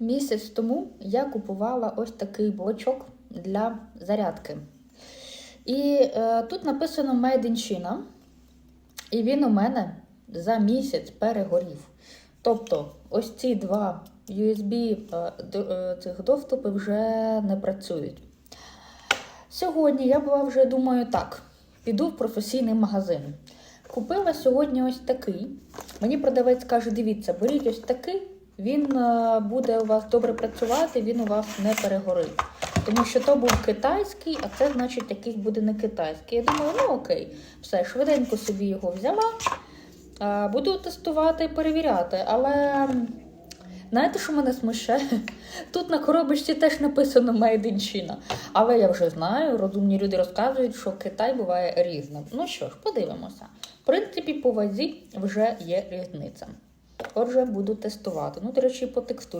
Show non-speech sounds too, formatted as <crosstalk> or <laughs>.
Місяць тому я купувала ось такий блочок для зарядки. І е, тут написано Made in China. І він у мене за місяць перегорів. Тобто, ось ці два USB е, е, цих доступи вже не працюють. Сьогодні я була вже думаю, так, піду в професійний магазин. Купила сьогодні ось такий. Мені продавець каже: дивіться, беріть ось такий, він е, буде у вас добре працювати, він у вас не перегорить. Тому що то був китайський, а це значить якийсь буде не китайський. Я думаю, ну окей, все, швиденько собі його взяла. Е, Буду тестувати і перевіряти. Але знаєте, що мене смущає? <laughs> Тут на коробочці теж написано Made in China. Але я вже знаю, розумні люди розказують, що Китай буває різним. Ну що ж, подивимося. В принципі, по вазі вже є різниця. Отже, буду тестувати. Ну, до речі, по текстурі.